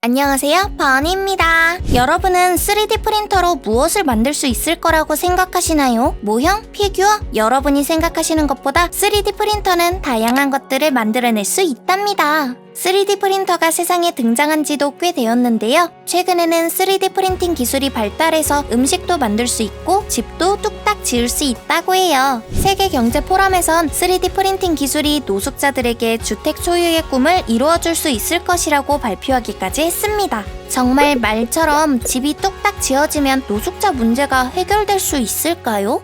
안녕하세요, 버니입니다. 여러분은 3D 프린터로 무엇을 만들 수 있을 거라고 생각하시나요? 모형, 피규어? 여러분이 생각하시는 것보다 3D 프린터는 다양한 것들을 만들어낼 수 있답니다. 3D 프린터가 세상에 등장한 지도 꽤 되었는데요. 최근에는 3D 프린팅 기술이 발달해서 음식도 만들 수 있고 집도 뚝딱 지을 수 있다고 해요. 세계 경제 포럼에선 3D 프린팅 기술이 노숙자들에게 주택 소유의 꿈을 이루어줄 수 있을 것이라고 발표하기까지 했습니다. 정말 말처럼 집이 뚝딱 지어지면 노숙자 문제가 해결될 수 있을까요?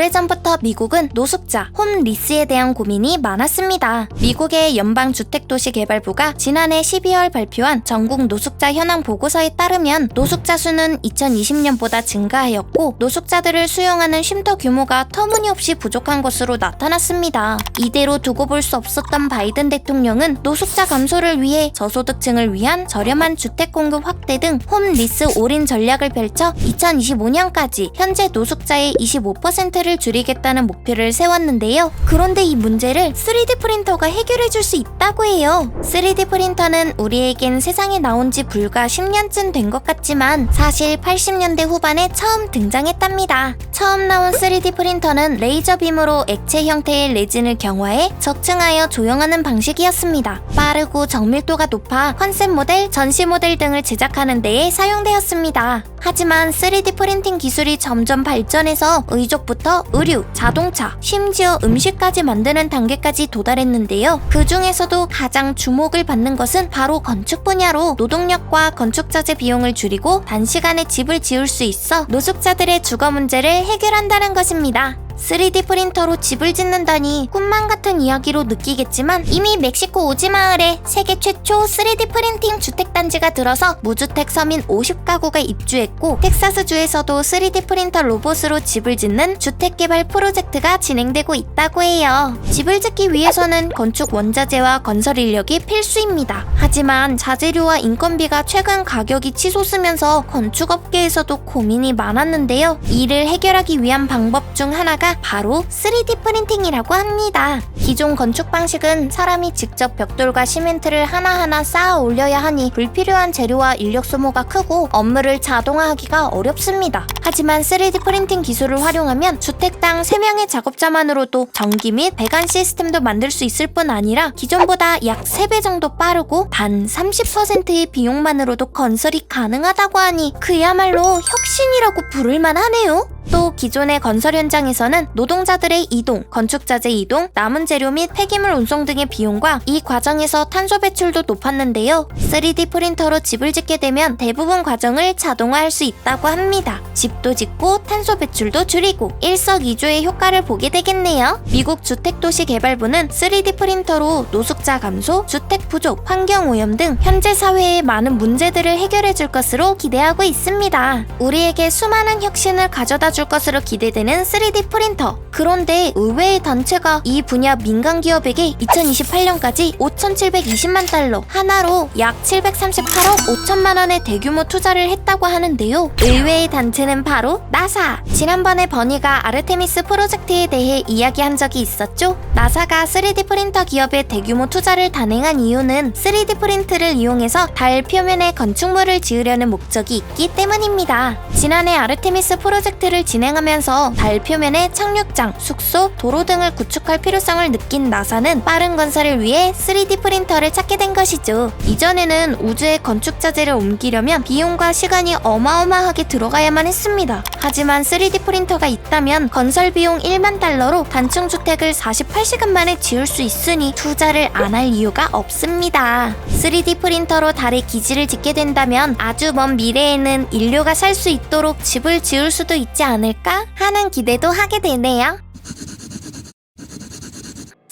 오래전부터 미국은 노숙자, 홈 리스에 대한 고민이 많았습니다. 미국의 연방주택도시개발부가 지난해 12월 발표한 전국 노숙자 현황 보고서에 따르면 노숙자 수는 2020년보다 증가하였고 노숙자들을 수용하는 쉼터 규모가 터무니없이 부족한 것으로 나타났습니다. 이대로 두고 볼 수 없었던 바이든 대통령은 노숙자 감소를 위해 저소득층을 위한 저렴한 주택 공급 확대 등 홈 리스 올인 전략을 펼쳐 2025년까지 현재 노숙자의 25%를 줄이겠다는 목표를 세웠는데요. 그런데 이 문제를 3D 프린터가 해결해 줄 수 있다고 해요. 3D 프린터는 우리에겐 세상에 나온 지 불과 10년쯤 된 것 같지만 사실 80년대 후반에 처음 등장했답니다. 처음 나온 3D 프린터는 레이저 빔으로 액체 형태의 레진을 경화해 적층하여 조형하는 방식이었습니다. 빠르고 정밀도가 높아 컨셉 모델, 전시 모델 등을 제작하는 데에 사용되었습니다. 하지만 3D 프린팅 기술이 점점 발전해서 의족부터 의류, 자동차, 심지어 음식까지 만드는 단계까지 도달했는데요. 그 중에서도 가장 주목을 받는 것은 바로 건축 분야로 노동력과 건축자재 비용을 줄이고 단시간에 집을 지을 수 있어 노숙자들의 주거 문제를 해결한다는 것입니다. 3D 프린터로 집을 짓는다니 꿈만 같은 이야기로 느끼겠지만 이미 멕시코 오지 마을에 세계 최초 3D 프린팅 주택단지가 들어서 무주택 서민 50가구가 입주했고 텍사스주에서도 3D 프린터 로봇으로 집을 짓는 주택개발 프로젝트가 진행되고 있다고 해요. 집을 짓기 위해서는 건축 원자재와 건설 인력이 필수입니다. 하지만 자재료와 인건비가 최근 가격이 치솟으면서 건축업계에서도 고민이 많았는데요. 이를 해결하기 위한 방법 중 하나가 바로 3D 프린팅이라고 합니다. 기존 건축 방식은 사람이 직접 벽돌과 시멘트를 하나하나 쌓아 올려야 하니 불필요한 재료와 인력 소모가 크고 업무를 자동화하기가 어렵습니다. 하지만 3D 프린팅 기술을 활용하면 주택당 3명의 작업자만으로도 전기 및 배관 시스템도 만들 수 있을 뿐 아니라 기존보다 약 3배 정도 빠르고 단 30%의 비용만으로도 건설이 가능하다고 하니 그야말로 혁신이라고 부를 만 하네요. 또 기존의 건설 현장에서는 노동자들의 이동, 건축자재 이동, 남은 재료 및 폐기물 운송 등의 비용과 이 과정에서 탄소 배출도 높았는데요. 3D 프린터로 집을 짓게 되면 대부분 과정을 자동화할 수 있다고 합니다. 집도 짓고 탄소 배출도 줄이고 일석이조의 효과를 보게 되겠네요. 미국 주택도시개발부는 3D 프린터로 노숙자 감소, 주택 부족, 환경 오염 등 현재 사회의 많은 문제들을 해결해 줄 것으로 기대하고 있습니다. 우리에게 수많은 혁신을 가져다 줄 것으로 기대되는 3D 프린터. 그런데 의외의 단체가 이 분야 민간 기업에게 2028년까지 5,720만 달러 하나로 약 738억 5천만 원의 대규모 투자를 했다고 하는데요. 의외의 단체는 바로 나사. 지난번에 버니가 아르테미스 프로젝트에 대해 이야기한 적이 있었죠. 나사가 3D 프린터 기업에 대규모 투자를 단행한 이유는 3D 프린트를 이용해서 달 표면에 건축물을 지으려는 목적이 있기 때문입니다. 지난해 아르테미스 프로젝트를 진행하면서 달 표면에 착륙장, 숙소, 도로 등을 구축할 필요성을 느낀 나사는 빠른 건설을 위해 3D 프린터를 찾게 된 것이죠. 이전에는 우주에 건축 자재를 옮기려면 비용과 시간이 어마어마하게 들어가야만 했습니다. 하지만 3D 프린터가 있다면 건설 비용 1만 달러로 단층 주택을 48시간 만에 지을 수 있으니 투자를 안 할 이유가 없습니다. 3D 프린터로 달에 기지를 짓게 된다면 아주 먼 미래에는 인류가 살 수 있도록 집을 지을 수도 있지 않을까 하는 기대도 하게 되네요.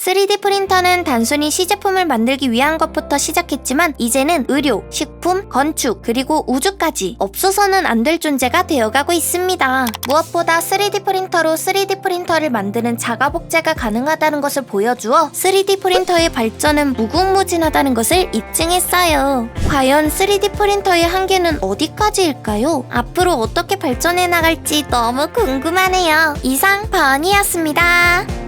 3D 프린터는 단순히 시제품을 만들기 위한 것부터 시작했지만 이제는 의료, 식품, 건축, 그리고 우주까지 없어서는 안 될 존재가 되어가고 있습니다. 무엇보다 3D 프린터로 3D 프린터를 만드는 자가 복제가 가능하다는 것을 보여주어 3D 프린터의 발전은 무궁무진하다는 것을 입증했어요. 과연 3D 프린터의 한계는 어디까지일까요? 앞으로 어떻게 발전해 나갈지 너무 궁금하네요. 이상 버니였습니다.